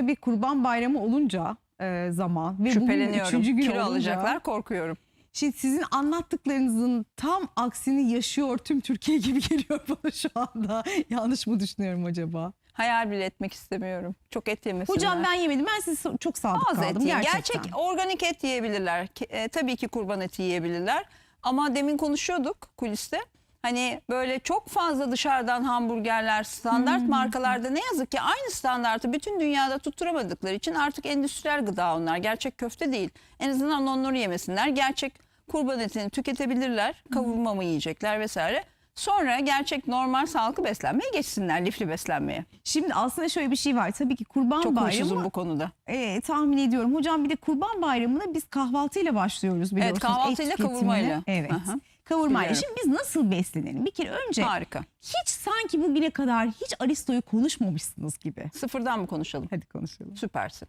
tabii kurban bayramı olunca e, zaman ve bugün Şüpheleniyorum. üçüncü gün Kilo olunca. alacaklar korkuyorum. Şimdi sizin anlattıklarınızın tam aksini yaşıyor tüm Türkiye gibi geliyor bana şu anda. Yanlış mı düşünüyorum acaba? Hayal bile etmek istemiyorum. Çok et yemesinler. Hocam ben yemedim. Ben size çok sadık Az et kaldım yiyin. gerçekten. Gerçek organik et yiyebilirler. Ke- e, tabii ki kurban eti yiyebilirler. Ama demin konuşuyorduk kuliste. Hani böyle çok fazla dışarıdan hamburgerler standart markalarda ne yazık ki aynı standartı bütün dünyada tutturamadıkları için artık endüstriyel gıda onlar. Gerçek köfte değil. En azından onları yemesinler. Gerçek kurban etini tüketebilirler. Kavurma mı yiyecekler vesaire. Sonra gerçek normal sağlıklı beslenmeye geçsinler. Lifli beslenmeye. Şimdi aslında şöyle bir şey var. Tabii ki kurban Çok bayramı huysuzum bu konuda. e, tahmin ediyorum. Hocam bir de kurban bayramına biz kahvaltıyla başlıyoruz biliyorsunuz. kahvaltıyla, Et tüketimine. kavurmayla. Evet. Aha. Kavurmayla. Biliyorum. Şimdi biz nasıl beslenelim? Bir kere önce Harika. hiç sanki bugüne kadar hiç Aristo'yu konuşmamışsınız gibi. Sıfırdan mı konuşalım? Hadi konuşalım. Süpersin.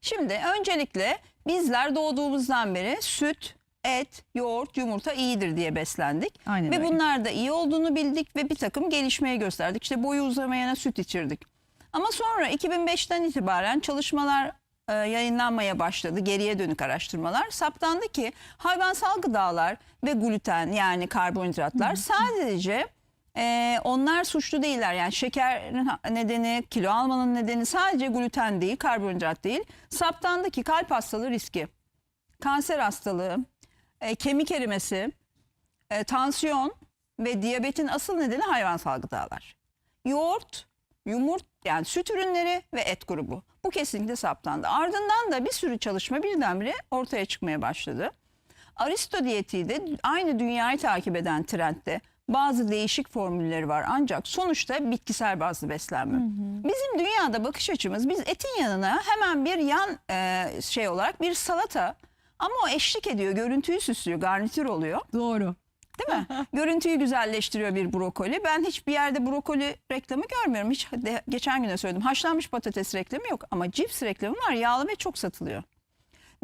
Şimdi öncelikle bizler doğduğumuzdan beri süt, et, yoğurt, yumurta iyidir diye beslendik. Aynen ve öyle. bunlar da iyi olduğunu bildik ve bir takım gelişmeye gösterdik. İşte boyu uzamayana süt içirdik. Ama sonra 2005'ten itibaren çalışmalar e, yayınlanmaya başladı. Geriye dönük araştırmalar. Saptandı ki hayvansal gıdalar ve gluten yani karbonhidratlar sadece e, onlar suçlu değiller. Yani şekerin nedeni, kilo almanın nedeni sadece gluten değil, karbonhidrat değil. Saptandı ki kalp hastalığı riski, kanser hastalığı, e, kemik erimesi, e, tansiyon ve diyabetin asıl nedeni hayvansal gıdalar. Yoğurt, yumurt yani süt ürünleri ve et grubu. Bu kesinlikle saptandı. Ardından da bir sürü çalışma birdenbire ortaya çıkmaya başladı. Aristo diyeti de aynı dünyayı takip eden trendde bazı değişik formülleri var ancak sonuçta bitkisel bazlı beslenme. Bizim dünyada bakış açımız biz etin yanına hemen bir yan e, şey olarak bir salata ama o eşlik ediyor, görüntüyü süslüyor, garnitür oluyor. Doğru. Değil mi? Görüntüyü güzelleştiriyor bir brokoli. Ben hiçbir yerde brokoli reklamı görmüyorum. Hiç de, geçen güne söyledim. Haşlanmış patates reklamı yok ama cips reklamı var. Yağlı ve çok satılıyor.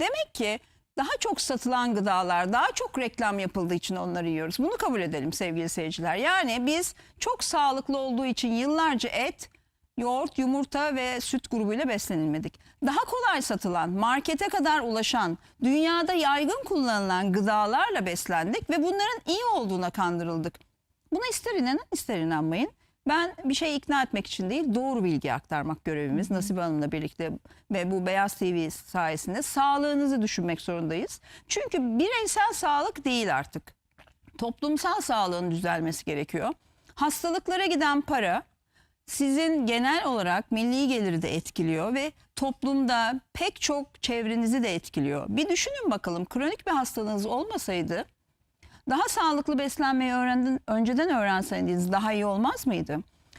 Demek ki daha çok satılan gıdalar, daha çok reklam yapıldığı için onları yiyoruz. Bunu kabul edelim sevgili seyirciler. Yani biz çok sağlıklı olduğu için yıllarca et, yoğurt, yumurta ve süt grubuyla beslenilmedik. Daha kolay satılan, markete kadar ulaşan, dünyada yaygın kullanılan gıdalarla beslendik ve bunların iyi olduğuna kandırıldık. Buna ister inanın ister inanmayın. Ben bir şey ikna etmek için değil doğru bilgi aktarmak görevimiz Nasibe Hanım'la birlikte ve bu Beyaz TV sayesinde sağlığınızı düşünmek zorundayız. Çünkü bireysel sağlık değil artık. Toplumsal sağlığın düzelmesi gerekiyor. Hastalıklara giden para sizin genel olarak milli geliri de etkiliyor ve toplumda pek çok çevrenizi de etkiliyor. Bir düşünün bakalım kronik bir hastalığınız olmasaydı daha sağlıklı beslenmeyi öğrendin, önceden öğrenseydiniz daha iyi olmaz mıydı?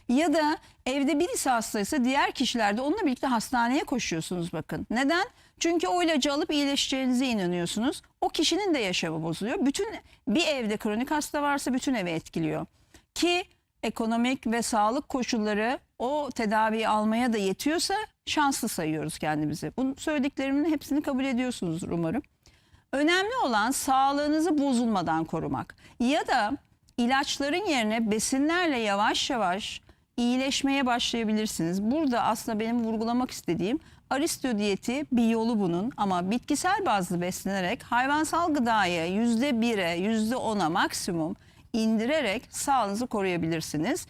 Ya da evde birisi hastaysa diğer kişiler de onunla birlikte hastaneye koşuyorsunuz bakın. Neden? Çünkü o ilacı alıp iyileşeceğinize inanıyorsunuz. O kişinin de yaşamı bozuluyor. Bütün bir evde kronik hasta varsa bütün evi etkiliyor. Ki ekonomik ve sağlık koşulları o tedaviyi almaya da yetiyorsa şanslı sayıyoruz kendimizi. Bunu söylediklerimin hepsini kabul ediyorsunuzdur umarım. Önemli olan sağlığınızı bozulmadan korumak. Ya da ilaçların yerine besinlerle yavaş yavaş iyileşmeye başlayabilirsiniz. Burada aslında benim vurgulamak istediğim Aristo diyeti bir yolu bunun ama bitkisel bazlı beslenerek hayvansal bire, yüzde ona maksimum indirerek sağlığınızı koruyabilirsiniz.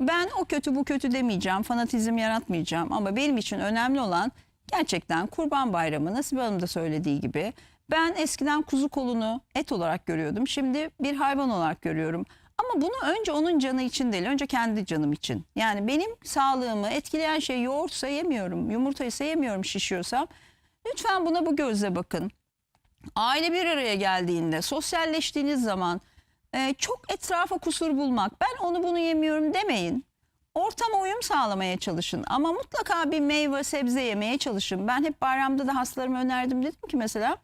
Ben o kötü bu kötü demeyeceğim, fanatizm yaratmayacağım ama benim için önemli olan gerçekten Kurban Bayramı Nasibe Hanım da söylediği gibi ben eskiden kuzu kolunu et olarak görüyordum. Şimdi bir hayvan olarak görüyorum. Ama bunu önce onun canı için değil, önce kendi canım için. Yani benim sağlığımı etkileyen şey yoğurtsa yemiyorum, yumurtaysa yemiyorum şişiyorsam. Lütfen buna bu gözle bakın. Aile bir araya geldiğinde, sosyalleştiğiniz zaman e, çok etrafa kusur bulmak, ben onu bunu yemiyorum demeyin. Ortama uyum sağlamaya çalışın ama mutlaka bir meyve sebze yemeye çalışın. Ben hep bayramda da hastalarıma önerdim dedim ki mesela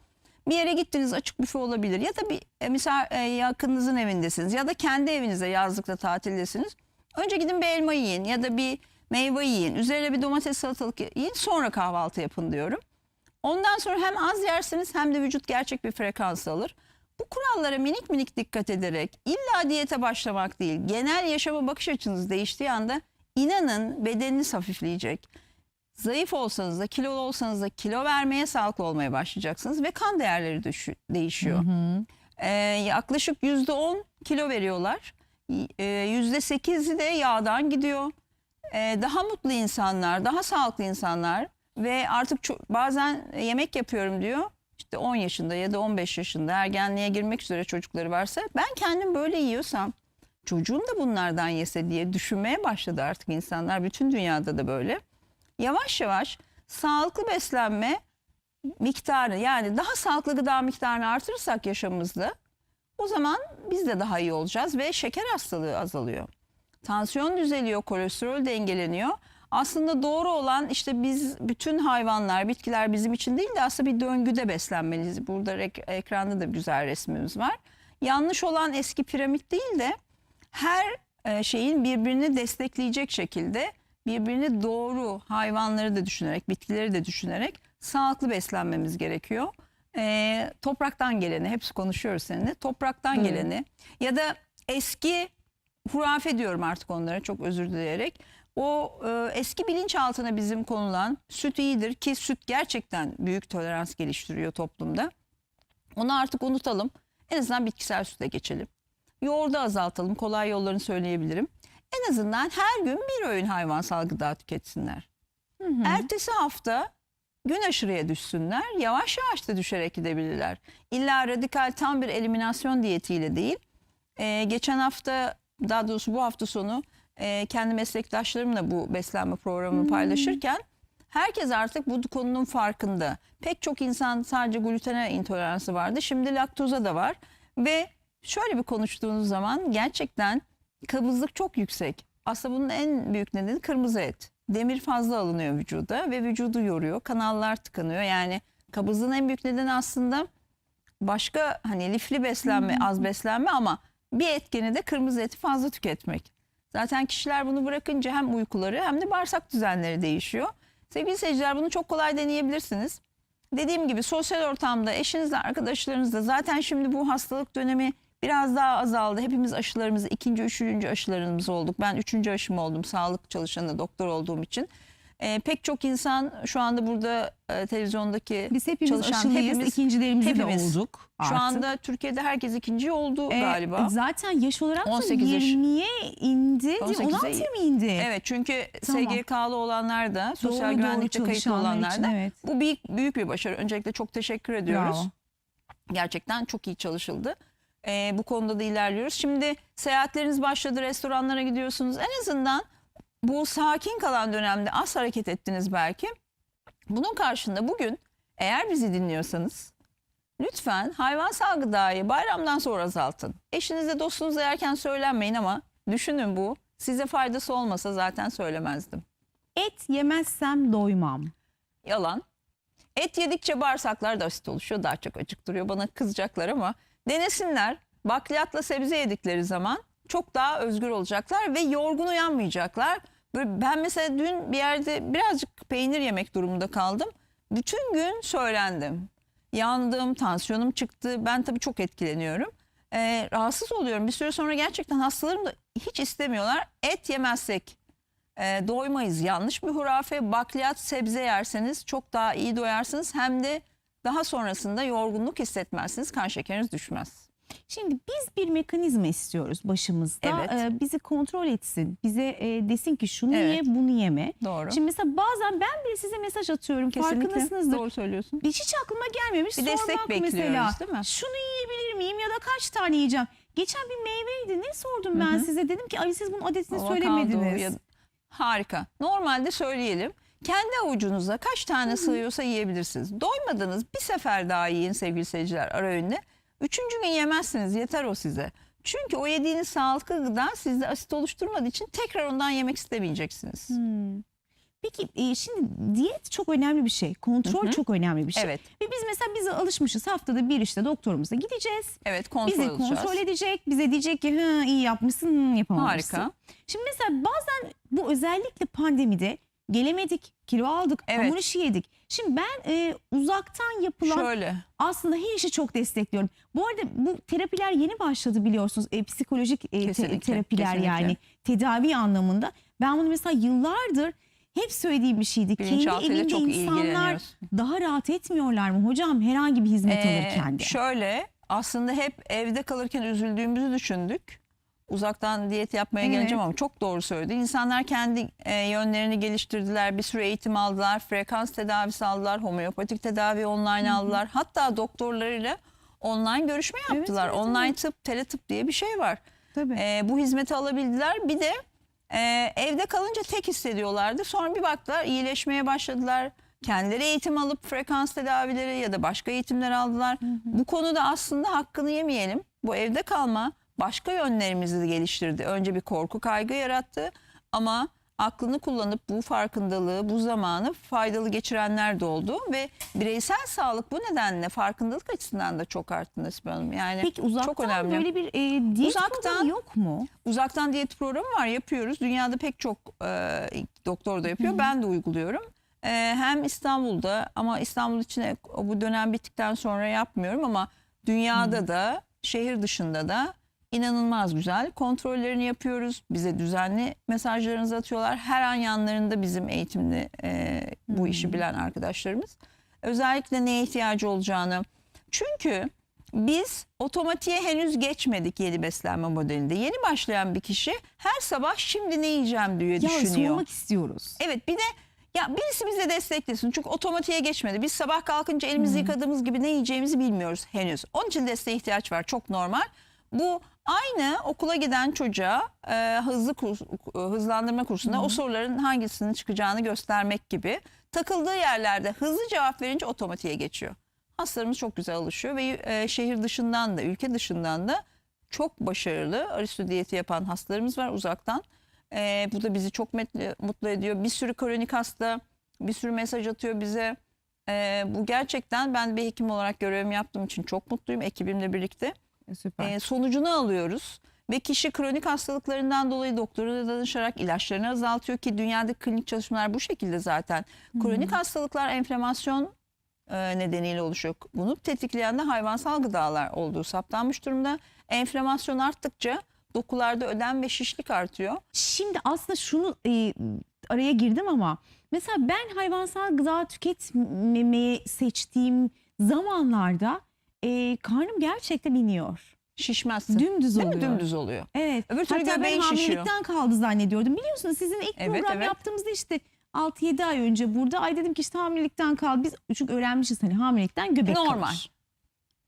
bir yere gittiniz açık büfe olabilir ya da bir e, misal e, yakınınızın evindesiniz ya da kendi evinizde yazlıkta tatildesiniz. Önce gidin bir elma yiyin ya da bir meyve yiyin. Üzerine bir domates salatalık yiyin sonra kahvaltı yapın diyorum. Ondan sonra hem az yersiniz hem de vücut gerçek bir frekans alır. Bu kurallara minik minik dikkat ederek illa diyete başlamak değil, genel yaşama bakış açınız değiştiği anda inanın bedeniniz hafifleyecek. Zayıf olsanız da kilolu olsanız da kilo vermeye sağlıklı olmaya başlayacaksınız ve kan değerleri düşü- değişiyor. Ee, yaklaşık yüzde on kilo veriyorlar. Ee, Yüzde sekizi de yağdan gidiyor. Ee, daha mutlu insanlar, daha sağlıklı insanlar ve artık çok, bazen yemek yapıyorum diyor. İşte 10 yaşında ya da 15 yaşında ergenliğe girmek üzere çocukları varsa ben kendim böyle yiyorsam çocuğum da bunlardan yese diye düşünmeye başladı artık insanlar. Bütün dünyada da böyle. Yavaş yavaş sağlıklı beslenme miktarı yani daha sağlıklı gıda miktarını artırırsak yaşamımızda o zaman biz de daha iyi olacağız ve şeker hastalığı azalıyor. Tansiyon düzeliyor, kolesterol dengeleniyor. Aslında doğru olan işte biz bütün hayvanlar, bitkiler bizim için değil de aslında bir döngüde beslenmeliyiz. Burada ek- ekranda da güzel resmimiz var. Yanlış olan eski piramit değil de her e, şeyin birbirini destekleyecek şekilde birbirini doğru hayvanları da düşünerek, bitkileri de düşünerek sağlıklı beslenmemiz gerekiyor. E, topraktan geleni, hepsi konuşuyoruz seninle. Topraktan Evet. geleni ya da eski hurafe diyorum artık onlara çok özür dileyerek. O e, eski bilinçaltına bizim konulan süt iyidir ki süt gerçekten büyük tolerans geliştiriyor toplumda. Onu artık unutalım. En azından bitkisel süte geçelim. Yoğurdu azaltalım. Kolay yollarını söyleyebilirim. En azından her gün bir öğün hayvansal gıda tüketsinler. Ertesi hafta gün aşırıya düşsünler. Yavaş yavaş da düşerek gidebilirler. İlla radikal tam bir eliminasyon diyetiyle değil. Ee, geçen hafta daha doğrusu bu hafta sonu e, kendi meslektaşlarımla bu beslenme programını paylaşırken herkes artık bu konunun farkında. Pek çok insan sadece glutene intoleransı vardı. Şimdi laktoza da var ve şöyle bir konuştuğunuz zaman gerçekten kabızlık çok yüksek. Aslında bunun en büyük nedeni kırmızı et. Demir fazla alınıyor vücuda ve vücudu yoruyor. Kanallar tıkanıyor. Yani kabızlığın en büyük nedeni aslında başka hani lifli beslenme, az beslenme ama bir etkeni de kırmızı eti fazla tüketmek. Zaten kişiler bunu bırakınca hem uykuları hem de bağırsak düzenleri değişiyor. Sevgili seyirciler bunu çok kolay deneyebilirsiniz. Dediğim gibi sosyal ortamda eşinizle arkadaşlarınızla zaten şimdi bu hastalık dönemi biraz daha azaldı. Hepimiz aşılarımızı ikinci, üçüncü aşılarımız olduk. Ben üçüncü aşım oldum sağlık çalışanı doktor olduğum için. Ee, pek çok insan şu anda burada e, televizyondaki Biz hepimiz çalışan aşılıyız. hepimiz ikincilerimizi hepimiz. de olduk şu artık. anda Türkiye'de herkes ikinci oldu Ee, galiba. Zaten yaş olarak da 18 yaş. 20'ye indi. değil mi? 18'e 16'ya mı indi? Evet çünkü Tamam. SGK'lı olanlar da sosyal Doğru, güvenlikte doğru kayıtlı olanlar için, da evet. bu büyük, büyük bir başarı. Öncelikle çok teşekkür ediyoruz. Bravo. Gerçekten çok iyi çalışıldı. Ee, bu konuda da ilerliyoruz. Şimdi seyahatleriniz başladı, restoranlara gidiyorsunuz. En azından bu sakin kalan dönemde az hareket ettiniz belki. Bunun karşında bugün eğer bizi dinliyorsanız lütfen hayvansal gıdayı bayramdan sonra azaltın. Eşinizle dostunuzla yerken söylenmeyin ama düşünün bu. Size faydası olmasa zaten söylemezdim. Et yemezsem doymam. Yalan. Et yedikçe bağırsaklar da asit oluşuyor. Daha çok acıktırıyor. Bana kızacaklar ama denesinler. Bakliyatla sebze yedikleri zaman çok daha özgür olacaklar ve yorgun uyanmayacaklar. Ben mesela dün bir yerde birazcık peynir yemek durumunda kaldım. Bütün gün söylendim. Yandım, tansiyonum çıktı. Ben tabii çok etkileniyorum. Ee, rahatsız oluyorum. Bir süre sonra gerçekten hastalarım da hiç istemiyorlar. Et yemezsek e, doymayız. Yanlış bir hurafe. Bakliyat sebze yerseniz çok daha iyi doyarsınız. Hem de daha sonrasında yorgunluk hissetmezsiniz. Kan şekeriniz düşmez. Şimdi biz bir mekanizma istiyoruz başımızda. Evet. Ee, bizi kontrol etsin. Bize e, desin ki şunu Evet. ye bunu yeme. Doğru. Şimdi mesela bazen ben bile size mesaj atıyorum. Farkındasınızdır. Doğru söylüyorsun. Hiç aklıma gelmemiş. Bir destek sormak bekliyoruz, mesela. değil mi? Şunu yiyebilir miyim ya da kaç tane yiyeceğim? Geçen bir meyveydi. Ne sordum ben size? Dedim ki ay siz bunun adetini Avokado söylemediniz. ya- Harika. Normalde söyleyelim. Kendi avucunuza kaç tane sığıyorsa yiyebilirsiniz. Doymadınız bir sefer daha yiyin sevgili seyirciler ara öğünde. Üçüncü gün yemezsiniz yeter o size. Çünkü o yediğiniz sağlıklı gıda sizde asit oluşturmadığı için tekrar ondan yemek istemeyeceksiniz. Hmm. Peki e, şimdi diyet çok önemli bir şey. Kontrol çok önemli bir şey. Evet. Ve biz mesela bize alışmışız haftada bir işte doktorumuza gideceğiz. Evet kontrol Bizi olacağız. kontrol edecek. Bize diyecek ki Hı, iyi yapmışsın hı, yapamamışsın. Harika. Şimdi mesela bazen bu özellikle pandemide gelemedik, kilo aldık, Evet. hamur işi yedik. Şimdi ben e, uzaktan yapılan Şöyle. aslında her işi çok destekliyorum. Bu arada bu terapiler yeni başladı biliyorsunuz. E, psikolojik e, te- Kesinlikle, terapiler kesinlikle. yani tedavi anlamında. Ben bunu mesela yıllardır hep söylediğim bir şeydi. Kendi Bilinçaltıyla evinde çok insanlar daha rahat etmiyorlar mı hocam herhangi bir hizmet Ee, alırken de? Şöyle aslında hep evde kalırken üzüldüğümüzü düşündük. Uzaktan diyet yapmaya Evet. geleceğim ama çok doğru söyledi. İnsanlar kendi e, yönlerini geliştirdiler. Bir sürü eğitim aldılar. Frekans tedavisi aldılar. Homeopatik tedavi online aldılar. Hatta doktorlarıyla online görüşme Evet, yaptılar. evet, online evet. tıp, teletıp diye bir şey var. Tabii. E, bu hizmeti alabildiler. Bir de e, evde kalınca tek hissediyorlardı. Sonra bir baktılar iyileşmeye başladılar. Kendileri eğitim alıp frekans tedavileri ya da başka eğitimler aldılar. Bu konuda aslında hakkını yemeyelim. Bu evde kalma başka yönlerimizi de geliştirdi. Önce bir korku kaygı yarattı ama aklını kullanıp bu farkındalığı, bu zamanı faydalı geçirenler de oldu ve bireysel sağlık bu nedenle farkındalık açısından da çok arttı Nesibe Hanım. Yani Peki uzaktan çok önemli. böyle bir e, diyet Uzaktan- programı yok mu? Uzaktan diyet programı var yapıyoruz. Dünyada pek çok e, doktor da yapıyor. Ben de uyguluyorum. E, hem İstanbul'da ama İstanbul için bu dönem bittikten sonra yapmıyorum ama dünyada da şehir dışında da inanılmaz güzel kontrollerini yapıyoruz. Bize düzenli mesajlarınızı atıyorlar. Her an yanlarında bizim eğitimli e, bu işi bilen arkadaşlarımız. Özellikle neye ihtiyacı olacağını. Çünkü biz otomatiğe henüz geçmedik yeni beslenme modelinde. Yeni başlayan bir kişi her sabah şimdi ne yiyeceğim diye Ya düşünüyor. sormak istiyoruz. Evet bir de ya birisi bize desteklesin. Çünkü otomatiğe geçmedi. Biz sabah kalkınca elimizi yıkadığımız gibi ne yiyeceğimizi bilmiyoruz henüz. Onun için desteğe ihtiyaç var. Çok normal. Bu aynı okula giden çocuğa e, hızlı kurs, e, hızlandırma kursunda o soruların hangisinin çıkacağını göstermek gibi. Takıldığı yerlerde hızlı cevap verince otomatiğe geçiyor. Hastalarımız çok güzel alışıyor ve e, şehir dışından da ülke dışından da çok başarılı aristo diyeti yapan hastalarımız var uzaktan. Ee, bu da bizi çok mutlu, mutlu ediyor. Bir sürü kronik hasta bir sürü mesaj atıyor bize. Ee, bu gerçekten ben bir hekim olarak görevimi yaptığım için çok mutluyum ekibimle birlikte. Süper. Ee, sonucunu alıyoruz ve kişi kronik hastalıklarından dolayı doktora danışarak ilaçlarını azaltıyor ki dünyada klinik çalışmalar bu şekilde zaten. Kronik hastalıklar enflamasyon e, nedeniyle oluşuyor. Bunu tetikleyen de hayvansal gıdalar olduğu saptanmış durumda. Enflamasyon arttıkça dokularda ödem ve şişlik artıyor. Şimdi aslında şunu e, araya girdim ama mesela ben hayvansal gıda tüketmemeyi seçtiğim zamanlarda e, karnım gerçekten iniyor. Şişmezsin. Dümdüz Değil oluyor. mi? Dümdüz oluyor. Evet. Öbür türlü Hatta ben göbeğin şişiyor. hamilelikten kaldı zannediyordum. Biliyorsunuz sizin ilk Evet, program evet. yaptığımızda işte 6-7 ay önce burada ay dedim ki işte hamilelikten kaldı. Biz çünkü öğrenmişiz hani hamilelikten göbek Normal. kalır.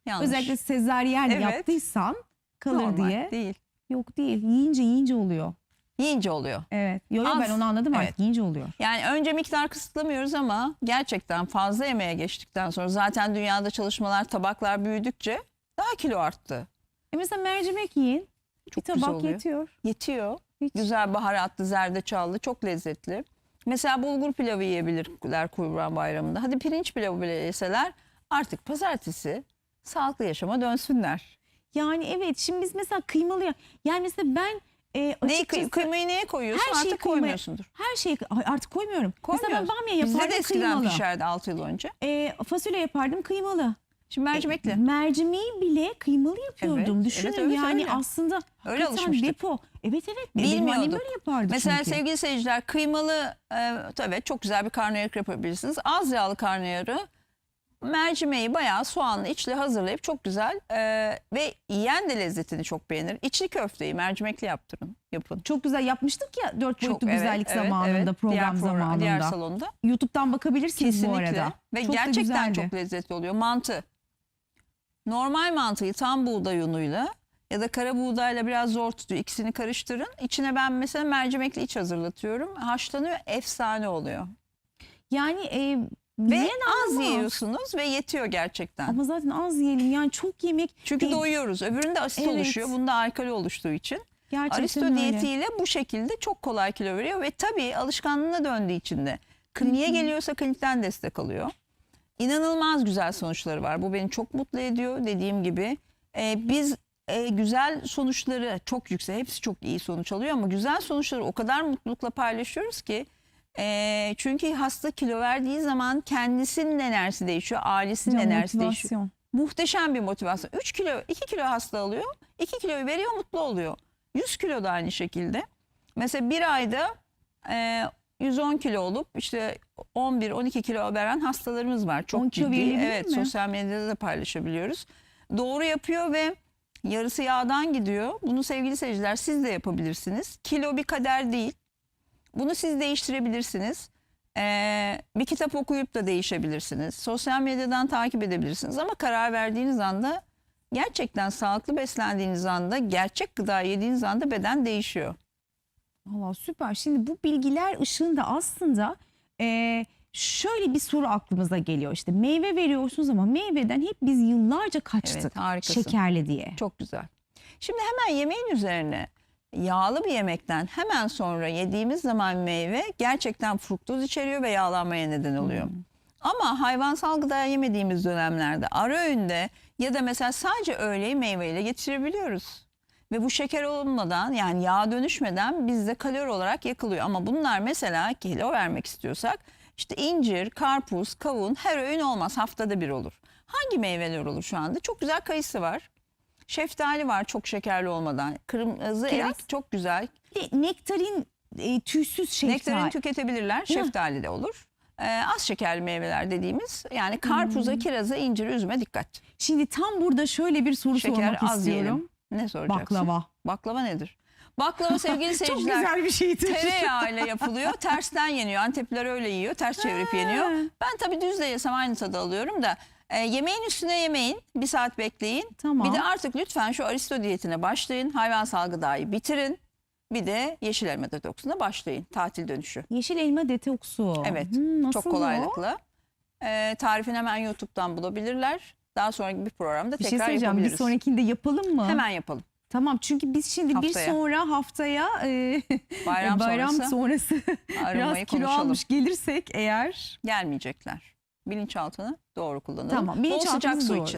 Yanlış. Özellikle sezaryen Evet. yaptıysan kalır Normal diye. değil. Yok değil. Yiyince yiyince oluyor. Yiyince oluyor. Evet. Yo, yo, Az. ben onu anladım Evet. artık. Yiyince oluyor. Yani önce miktar kısıtlamıyoruz ama gerçekten fazla yemeğe geçtikten sonra zaten dünyada çalışmalar tabaklar büyüdükçe daha kilo arttı. E mesela mercimek yiyin. Çok bir tabak yetiyor. Yetiyor. Hiç. Güzel baharatlı, zerdeçallı, çok lezzetli. Mesela bulgur pilavı yiyebilirler Kurban Bayramı'nda. Hadi pirinç pilavı bile yeseler artık pazartesi sağlıklı yaşama dönsünler. Yani evet şimdi biz mesela kıymalı ya- yani mesela ben e, Neyi, açıkçası kıy- kıymayı neye koyuyorsun her şeyi artık kıymaya- koymuyorsundur. her şeyi Ay, artık koymuyorum. Mesela ben Koymuyoruz. bamya Bizde yapardım de eskiden kıymalı. pişerdi 6 yıl önce. E, fasulye yapardım kıymalı. Şimdi mercimekli. E, mercimeği bile kıymalı yapıyordum. Evet, Düşünün evet, evet, yani öyle. aslında Öyle hakikaten alışmıştık. depo. Evet evet. Benim annem Bilmiyorduk. böyle yapardı Mesela çünkü. sevgili seyirciler kıymalı e, tabii çok güzel bir karnıyarık yapabilirsiniz. Az yağlı karnıyarı mercimeği bayağı soğanlı içli hazırlayıp çok güzel e, ve yiyen de lezzetini çok beğenir. İçli köfteyi mercimekli yaptırın, yapın. Çok güzel yapmıştık ya dört Çok boyutlu güzellik evet, zamanında evet. program diğer program, zamanında. Diğer salonda. YouTube'dan bakabilirsiniz Kesinlikle. bu arada. Ve Çok da gerçekten güzeldi. çok lezzetli oluyor. Mantı. Normal mantıyı tam buğday unuyla ya da kara buğdayla biraz zor tutuyor. İkisini karıştırın. İçine ben mesela mercimekli iç hazırlatıyorum. Haşlanıyor, efsane oluyor. Yani e, Ve yiyen az anlamaz. yiyorsunuz ve yetiyor gerçekten. Ama zaten az yiyelim yani çok yemek Çünkü e, doyuyoruz. Öbüründe asit Evet. oluşuyor. Bunda alkali oluştuğu için. gerçekten Aristo öyle. diyetiyle bu şekilde çok kolay kilo veriyor ve tabii alışkanlığına döndüğü için de kliniğe geliyorsa klinikten destek alıyor. İnanılmaz güzel sonuçları var. Bu beni çok mutlu ediyor dediğim gibi. Ee, biz e, güzel sonuçları çok yüksek, hepsi çok iyi sonuç alıyor ama güzel sonuçları o kadar mutlulukla paylaşıyoruz ki e, çünkü hasta kilo verdiği zaman kendisinin enerjisi değişiyor, ailesinin enerjisi değişiyor muhteşem bir motivasyon. 3 kilo, 2 kilo hasta alıyor. 2 kiloyu veriyor mutlu oluyor. 100 kilo da aynı şekilde. Mesela bir ayda e, 110 kilo olup işte 11-12 kilo veren hastalarımız var. Çok 10 kilo ciddi. Evet mi? sosyal medyada da paylaşabiliyoruz. Doğru yapıyor ve yarısı yağdan gidiyor. Bunu sevgili seyirciler siz de yapabilirsiniz. Kilo bir kader değil. Bunu siz değiştirebilirsiniz. Ee, bir kitap okuyup da değişebilirsiniz. Sosyal medyadan takip edebilirsiniz. Ama karar verdiğiniz anda gerçekten sağlıklı beslendiğiniz anda, gerçek gıda yediğiniz anda beden değişiyor. Valla süper. Şimdi bu bilgiler ışığında aslında e, şöyle bir soru aklımıza geliyor. İşte meyve veriyorsunuz ama meyveden hep biz yıllarca kaçtık. Evet, harikasın. şekerli diye. Çok güzel. Şimdi hemen yemeğin üzerine yağlı bir yemekten hemen sonra yediğimiz zaman meyve gerçekten fruktoz içeriyor ve yağlanmaya neden oluyor. Hmm. Ama hayvansal gıda yemediğimiz dönemlerde ara öğünde ya da mesela sadece öğleyi meyveyle geçirebiliyoruz. Ve bu şeker olmadan yani yağ dönüşmeden bizde kalori olarak yakılıyor. Ama bunlar mesela kilo vermek istiyorsak işte incir, karpuz, kavun her öğün olmaz haftada bir olur. Hangi meyveler olur şu anda? Çok güzel kayısı var. Şeftali var çok şekerli olmadan. Kırmızı Kiraz. erik çok güzel. De nektarin e, tüysüz şeftali. Nektarini tüketebilirler. Şeftali de olur. Ee, az şekerli meyveler dediğimiz yani karpuza, Hmm. kiraza, incir, üzüme dikkat. Şimdi tam burada şöyle bir soru Şeker sormak az istiyorum. yiyelim. Ne soracaksın? Baklava. Baklava nedir? Baklava sevgili Çok seyirciler güzel bir şeydir. tereyağıyla yapılıyor. Tersten yeniyor. Antepliler öyle yiyor. Ters çevirip yeniyor. Ben tabii düz de yesem aynı tadı alıyorum da e, yemeğin üstüne yemeyin. Bir saat bekleyin. Tamam. Bir de artık lütfen şu aristo diyetine başlayın. Hayvansal gıdayı bitirin. Bir de yeşil elma detoksuna başlayın. Tatil dönüşü. Yeşil elma detoksu. Evet, Hmm, nasıl Çok kolaylıkla. E, tarifini hemen YouTube'dan bulabilirler. Daha sonraki bir programda Bir şey tekrar. Bir yapabiliriz. sonrakinde yapalım mı? Hemen yapalım. Tamam çünkü biz şimdi Haftaya. bir sonra haftaya e, Bayram, bayram sonrası sonrası biraz kilo konuşalım. almış gelirsek eğer Gelmeyecekler. Bilinçaltını doğru kullanalım. Tamam, Bol sıcak bilinçaltımız su doğru.